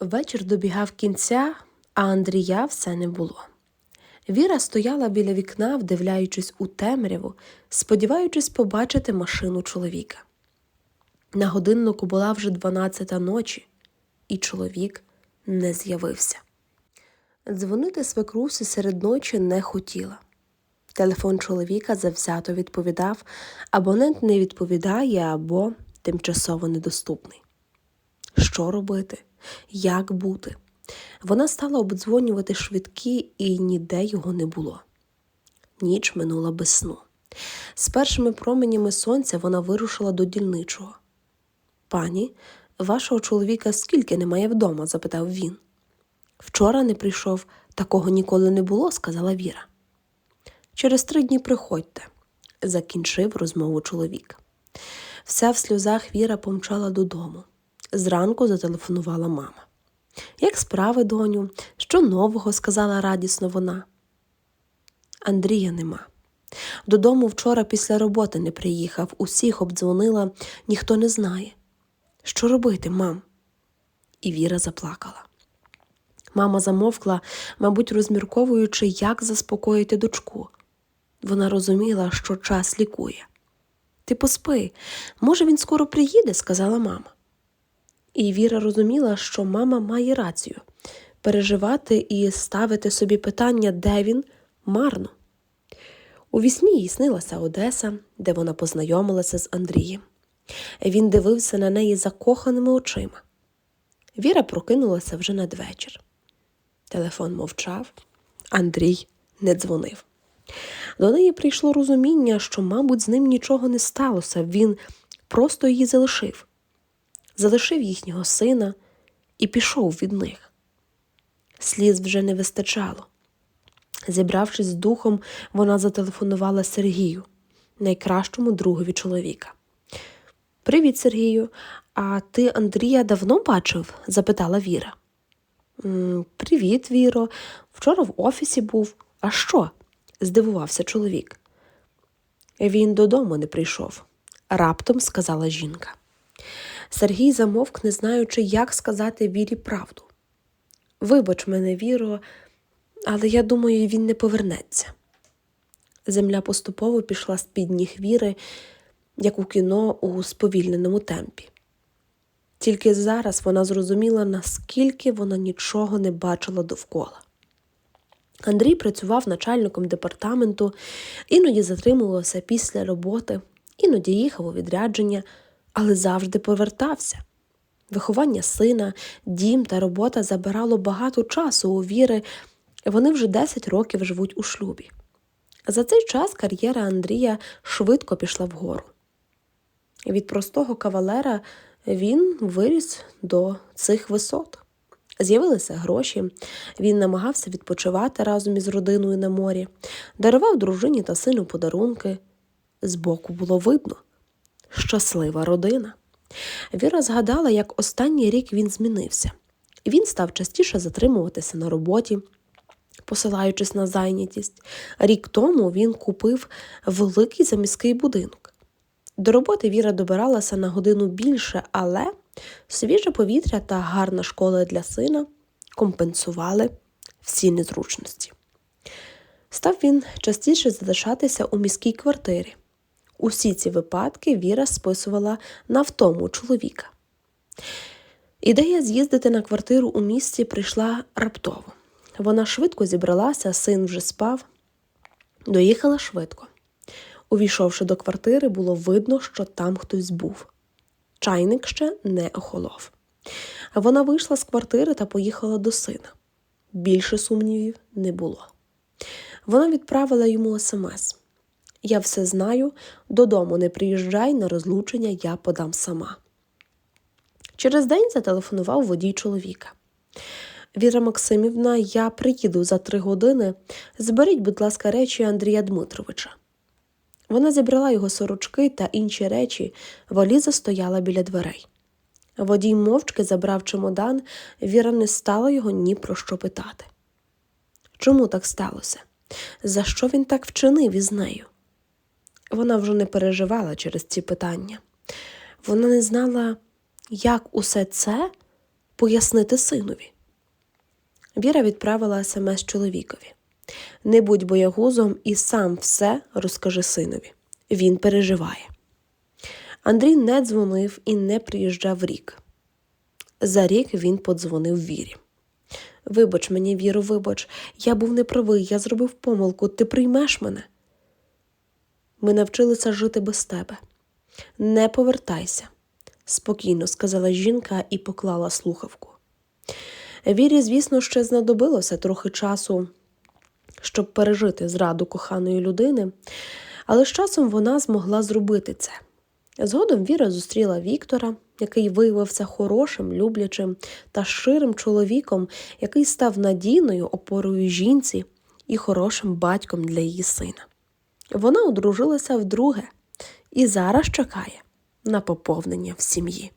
Вечір добігав кінця, а Андрія все не було. Віра стояла біля вікна, вдивляючись у темряву, сподіваючись побачити машину чоловіка. На годиннику була вже дванадцята ночі, і чоловік не з'явився. Дзвонити свекрусі серед ночі не хотіла. Телефон чоловіка завзято відповідав, абонент не відповідає або тимчасово недоступний. Що робити? Як бути? Вона стала обдзвонювати швидкі, і ніде його не було. Ніч минула без сну. З першими променями сонця вона вирушила до дільничого. Пані, вашого чоловіка скільки немає вдома? запитав він. Вчора не прийшов, такого ніколи не було, сказала Віра. Через три дні приходьте, закінчив розмову чоловік. Вся в сльозах Віра помчала додому. Зранку зателефонувала мама. Як справи, доню? Що нового? сказала радісно вона. Андрія нема. Додому вчора після роботи не приїхав, усіх обдзвонила, ніхто не знає. Що робити, мам? І Віра заплакала. Мама замовкла, мабуть, розмірковуючи, як заспокоїти дочку. Вона розуміла, що час лікує. Ти поспи, може, він скоро приїде, сказала мама. І Віра розуміла, що мама має рацію переживати і ставити собі питання, де він, марно. У вісні їй снилася Одеса, де вона познайомилася з Андрієм. Він дивився на неї закоханими очима. Віра прокинулася вже надвечір. Телефон мовчав, Андрій не дзвонив. До неї прийшло розуміння, що, мабуть, з ним нічого не сталося, він просто її залишив, залишив їхнього сина і пішов від них. Сліз вже не вистачало. Зібравшись з духом, вона зателефонувала Сергію, найкращому другові чоловіка. Привіт, Сергію. А ти Андрія давно бачив? запитала Віра. Привіт, Віро. Вчора в офісі був. А що? здивувався чоловік. Він додому не прийшов, раптом сказала жінка. Сергій замовк, не знаючи, як сказати Вірі правду. Вибач мене, Віро, але я думаю, він не повернеться. Земля поступово пішла з під ніг Віри, як у кіно у сповільненому темпі. Тільки зараз вона зрозуміла, наскільки вона нічого не бачила довкола. Андрій працював начальником департаменту, іноді затримувався після роботи, іноді їхав у відрядження, але завжди повертався. Виховання сина, дім та робота забирало багато часу у віри, вони вже 10 років живуть у шлюбі. За цей час кар'єра Андрія швидко пішла вгору. Від простого кавалера він виріс до цих висот. З'явилися гроші, він намагався відпочивати разом із родиною на морі, дарував дружині та сину подарунки. Збоку було видно щаслива родина. Віра згадала, як останній рік він змінився. Він став частіше затримуватися на роботі, посилаючись на зайнятість. Рік тому він купив великий заміський будинок. До роботи Віра добиралася на годину більше, але свіже повітря та гарна школа для сина компенсували всі незручності. Став він частіше залишатися у міській квартирі. Усі ці випадки Віра списувала на втому чоловіка. Ідея з'їздити на квартиру у місті прийшла раптово. Вона швидко зібралася, син вже спав, доїхала швидко. Увійшовши до квартири, було видно, що там хтось був. Чайник ще не охолов. Вона вийшла з квартири та поїхала до сина. Більше сумнівів не було. Вона відправила йому смс. Я все знаю, додому не приїжджай на розлучення, я подам сама. Через день зателефонував водій чоловіка. Віра Максимівна, я приїду за три години. Зберіть, будь ласка, речі Андрія Дмитровича. Вона зібрала його сорочки та інші речі, валіза стояла біля дверей. Водій мовчки забрав чемодан, Віра не стала його ні про що питати. Чому так сталося? За що він так вчинив із нею? Вона вже не переживала через ці питання. Вона не знала, як усе це пояснити синові. Віра відправила смс чоловікові. Не будь боягузом і сам все розкажи синові. Він переживає. Андрій не дзвонив і не приїжджав рік. За рік він подзвонив Вірі. Вибач мені, Віро, вибач, я був неправий, я зробив помилку, ти приймеш мене. Ми навчилися жити без тебе. Не повертайся, спокійно сказала жінка і поклала слухавку. Вірі, звісно, ще знадобилося трохи часу, щоб пережити зраду коханої людини, але з часом вона змогла зробити це. Згодом Віра зустріла Віктора, який виявився хорошим, люблячим та щирим чоловіком, який став надійною опорою жінці і хорошим батьком для її сина. Вона одружилася вдруге і зараз чекає на поповнення в сім'ї.